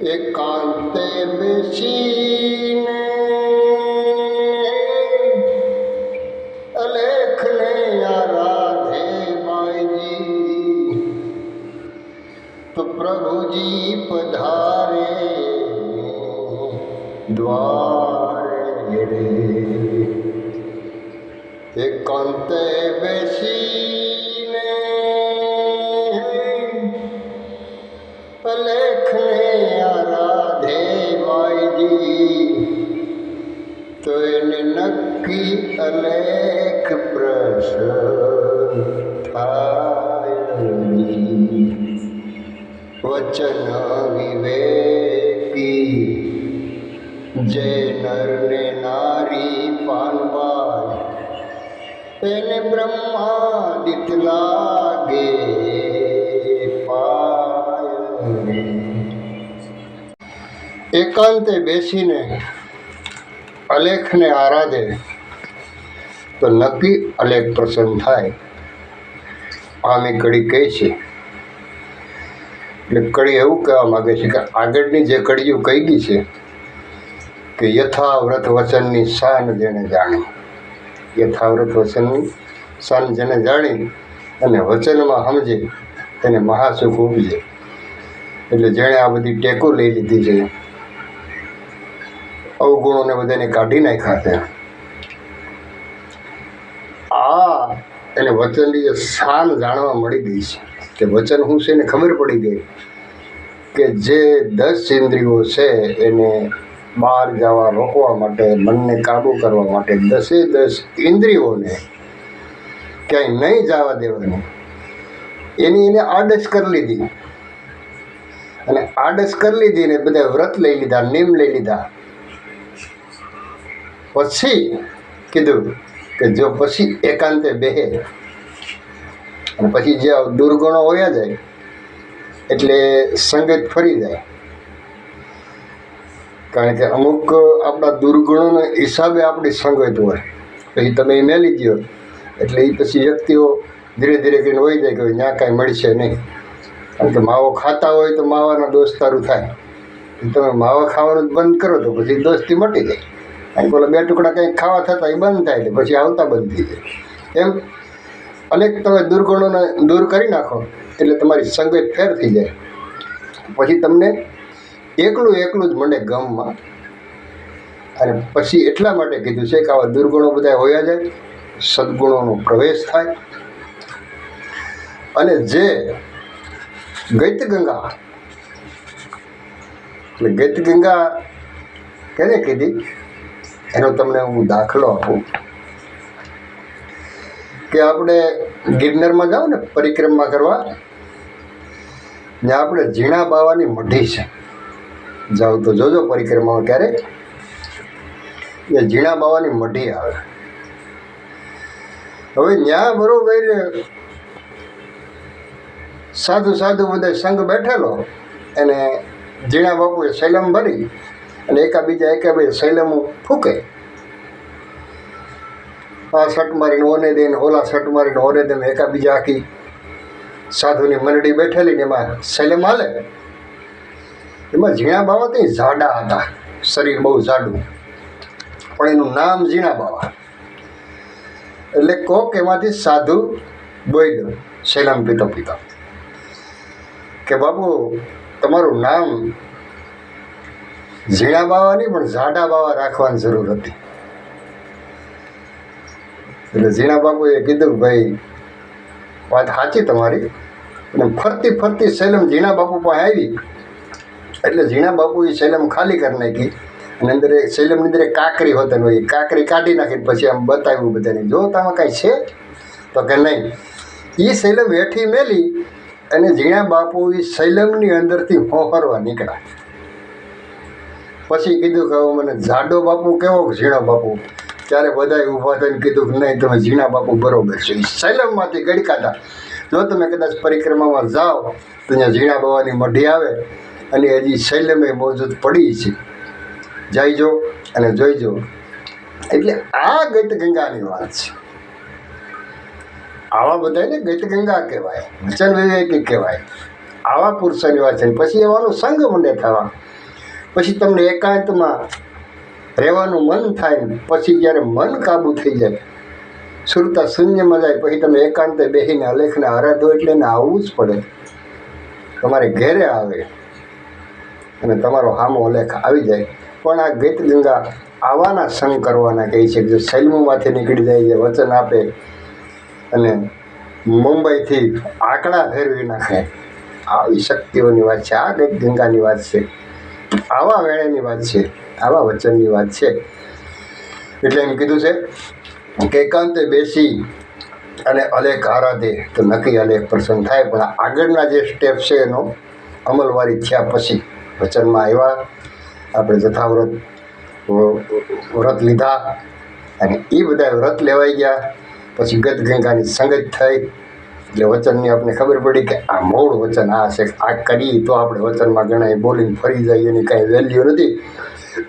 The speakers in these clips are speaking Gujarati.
એકાંતે બેસીને અલેખને આરાધે માયજી તો પ્રભુજી પધારે દ્વારે રે એકાંતે બેસીને અલેખ પ્રસન્ન થાય વચન વિવેકી, જે નર ને નારી પાનબાઈ એને બ્રહ્માદિત લાગે પાય એકાંતે બેસીને અલેખને આરાધે તો નક્કી અલેખ પ્રસન્ન થાય. આમે કડી કહે છે. એટલે કડી એવું કહેવા માગે છે કે આગળની જે કડીઓ કહી ગઈ છે કે યથાવ્રત વચનની શાન જેને જાણી. યથાવ્રત વચનની શાન જેને જાણી અને વચનમાં સમજે તેને મહાસુખ ઉપજે. એટલે જેણે આ બધી ટેકો લઈ લીધી છે, અવગુણોને બધાને કાઢી નાખ્યા છે. આ એને વચનની જે શાન જાણવા મળી ગઈ છે. કે વચન શું છે એને ખબર પડી ગઈ કે જે દસ ઇન્દ્રિયો છે એને બહાર જવા રોકવા માટે, મનને કાબૂ કરવા માટે દસે દસ ઇન્દ્રિયોને ક્યાંય નહીં જવા દેવાની. એની એને આડસ કરી લીધી. અને આડસ કરી લીધી ને બધા વ્રત લઈ લીધા નિયમ લઈ લીધા. પછી કીધું કે જો પછી એકાંતે બેહે પછી જે દુર્ગુણો હોયા જાય, એટલે સંગત ફરી જાય. કારણ કે અમુક આપણા દુર્ગુણોના હિસાબે આપણી સંગત હોય. પછી તમે એ મેલી દો એટલે એ પછી વ્યક્તિઓ ધીરે ધીરે કરીને વહી જાય કે ત્યાં કાંઈ મળશે નહીં. કારણ કે માવો ખાતા હોય તો માવાના દોસ્તારું થાય. તમે માવા ખાવાનું બંધ કરો તો પછી દોસ્તી મટી જાય. કારણ બોલો બે ટુકડા કંઈક ખાવા થતા એ બંધ થાય એટલે પછી આવતા બંધ થઈ જાય. એમ? અનેક તમે દુર્ગુણોને દૂર કરી નાખો એટલે તમારી સંગત ફેર થઈ જાય. પછી તમને એકલું એકલું જ મને ગમમાં અને પછી એટલા માટે કીધું છે કે આવા દુર્ગુણો બધા હોયા જાય, સદગુણોનો પ્રવેશ થાય. અને જે ગૈત ગંગા એટલે ગૈત ગંગા કેને કીધી? એનો તમને હું દાખલો આપું. કે આપણે ગિરનારમાં જાઓ ને પરિક્રમા કરવા ને આપણે ઝીણા બાવાની મઢી છે. જાઓ તો જોજો પરિક્રમામાં ક્યારેક. એ ઝીણા બાવાની મઢી આવે. હવે ત્યાં બરોબર સાધુ સાધુ બધા સંઘ બેઠેલો, એને ઝીણા બાપુએ સૈલમ ભરી અને એકાબીજા એકાબીજા શૈલમો ફૂકે. આ શટ મારીને ઓને દઈને ઓલા શટ મારીને ઓને દઈને એકાબીજા આખી સાધુની મંડળી બેઠેલી ને એમાં સૈલમ હાલે. એમાં ઝીણા બાવા તો જાડા હતા. શરીર બહુ જાડું પણ એનું નામ ઝીણા બાવા. એટલે કોક એમાંથી સાધુ બોયડ શૈલમ પીતો પીતો કે બાબુ, તમારું નામ ઝીણા બાવા નહીં, પણ જાડા બાવા રાખવાની જરૂર હતી. એટલે ઝીણા બાપુએ કીધું, ભાઈ, વાત સાચી તમારી. અને ફરતી ફરતી સૈલમ ઝીણા બાપુ પાસે આવી. એટલે ઝીણા બાપુએ સૈલમ ખાલી કરી નાખી. અને અંદર એક સૈલમની અંદર કાકરી હોતી હોય કાંકરી કાકરી કાઢી નાખી પછી આમ બતાવ્યું બધાને. જો તમે કાંઈ છે, તો કે નહીં. એ સૈલમ હેઠી મેલી અને ઝીણા બાપુ એ સૈલમની અંદરથી હોહરવા નીકળ્યા. પછી કીધું કે મને જાડો બાપુ કેવો ઝીણો બાપુ? ત્યારે બધાએ ઊભા થઈને કીધું કે નહીં, તમે ઝીણા બાપુ બરોબર છે. સૈલમમાંથી ગડકાતા જો તમે કદાચ પરિક્રમામાં જાઓ, તો ત્યાં ઝીણા બાવાની મઢી આવે અને હજી સૈલમે મોજૂદ પડી છે. જઈજો અને જોઈજો એટલે આ ગત ગંગાની વાત છે. આવા બધાને ગત ગંગા કહેવાય. વચન વિવેકી કહેવાય. આવા પુરુષોની વાત છે. પછી એવાનું સંઘ મંડે થવા. પછી તમને એકાંતમાં રહેવાનું મન થાય ને, પછી જ્યારે મન કાબુ થઈ જાય, સુરતા શૂન્યમાં જાય, પછી તમે એકાંતે બેસીને અલેખને આરાધો એટલે એને આવવું જ પડે. તમારે ઘેરે આવે અને તમારો હામો અલેખ આવી જાય. પણ આ ગીત ગંગા આવાના સંગ કરવાના કહે છે કે સૈલમોમાંથી નીકળી જાય છે વચન આપે અને મુંબઈથી આંકડા ફેરવી નાખે. આવી શક્તિઓની વાત છે, આ ગંગાની વાત છે. આવા વેણેની વાત છે, આવા વચનની વાત છે. એટલે એમ કીધું છે કે એકાંતે બેસી અને અલેખ આરાધે તો નક્કી અલેખ પ્રસન્ન થાય. પણ આગળના જે સ્ટેપ છે એનો અમલવારી થયા પછી વચનમાં આવ્યા. આપણે જથાવ્રત, વ્રત લીધા અને એ બધા વ્રત લેવાઈ ગયા. પછી ગત ગંગાની સંગત થઈ. એટલે વચનની આપણે ખબર પડી કે આ મૂળ વચન આ છે, આ કરીએ તો આપણે વચનમાં ગણાય બોલીને ફરી જાય એની કાંઈ વેલ્યુ નથી.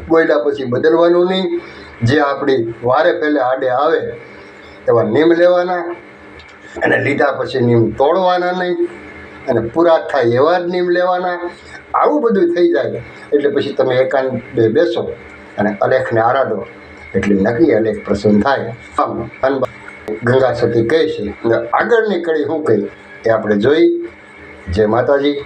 બોલ્યા પછી બદલવાનું નહીં. જે આપણી વારે પહેલે આડે આવે, એવા નિયમ લેવાના અને લીધા પછી નિયમ તોડવાના નહીં અને પૂરા થાય એવા જ નિયમ લેવાના. આવું બધું થઈ જાય એટલે પછી તમે એકાંત બે બેસો અને અલેખને આરાધો. એટલે નક્કી અલેખ પ્રસન્ન થાય. આમ ગંગા સતી કહે છે. અને આગળની કડી શું કહી? એ આપણે જોઈ. જય માતાજી.